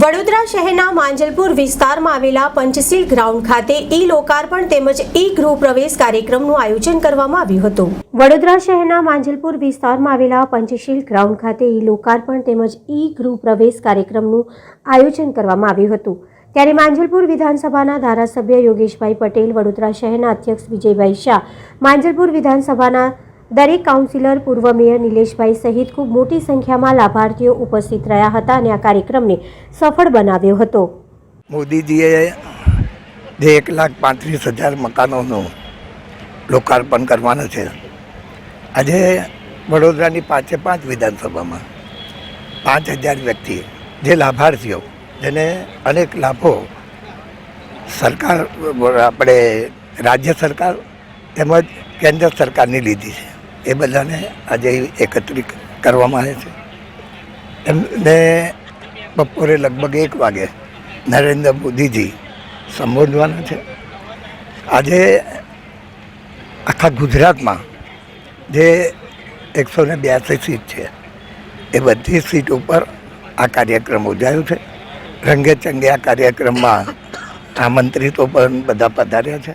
વડોદરા શહેરના માંજલપુર વિસ્તારમાં આવેલા પંચશીલ ગ્રાઉન્ડ ખાતે ઈ લોકાર્પણ તેમજ ઈ ગૃહ પ્રવેશ કાર્યક્રમનું આયોજન કરવામાં આવ્યું હતું. વડોદરા શહેરના માંજલપુર વિસ્તારમાં આવેલા પંચશીલ ગ્રાઉન્ડ ખાતે ઈ લોકાર્પણ તેમજ ઈ ગૃહ પ્રવેશ કાર્યક્રમનું આયોજન કરવામાં આવ્યું હતું. ત્યારે માંજલપુર વિધાનસભાના ધારાસભ્ય યોગેશભાઈ પટેલ, વડોદરા શહેરના અધ્યક્ષ વિજયભાઈ શાહ, માંજલપુર વિધાનસભાના દરેક કાઉન્સિલર, પૂર્વ મેયર નિલેશભાઈ સહિત ખૂબ મોટી સંખ્યામાં લાભાર્થીઓ ઉપસ્થિત રહ્યા હતા અને આ કાર્યક્રમને સફળ બનાવ્યો હતો. મોદીજીએ જે એક લાખ પાંત્રીસ હજાર મકાનોનું લોકાર્પણ કરવાનું છે. આજે વડોદરાની પાંચે પાંચ વિધાનસભામાં પાંચ હજાર વ્યક્તિ, જે લાભાર્થીઓ, જેને અનેક લાભો સરકાર, આપણે રાજ્ય સરકાર તેમજ કેન્દ્ર સરકારની લીધી છે. એ બધાને આજે એકત્રિત કરવામાં આવે છે. એમને બપોરે લગભગ એક વાગે નરેન્દ્ર મોદીજી સંબોધવાના છે. આજે આખા ગુજરાતમાં જે એકસો ને બ્યાસી સીટ છે, એ બધી સીટ ઉપર આ કાર્યક્રમ યોજાયો છે. રંગે ચંગે આ કાર્યક્રમમાં આમંત્રિતો પણ બધા પધાર્યા છે.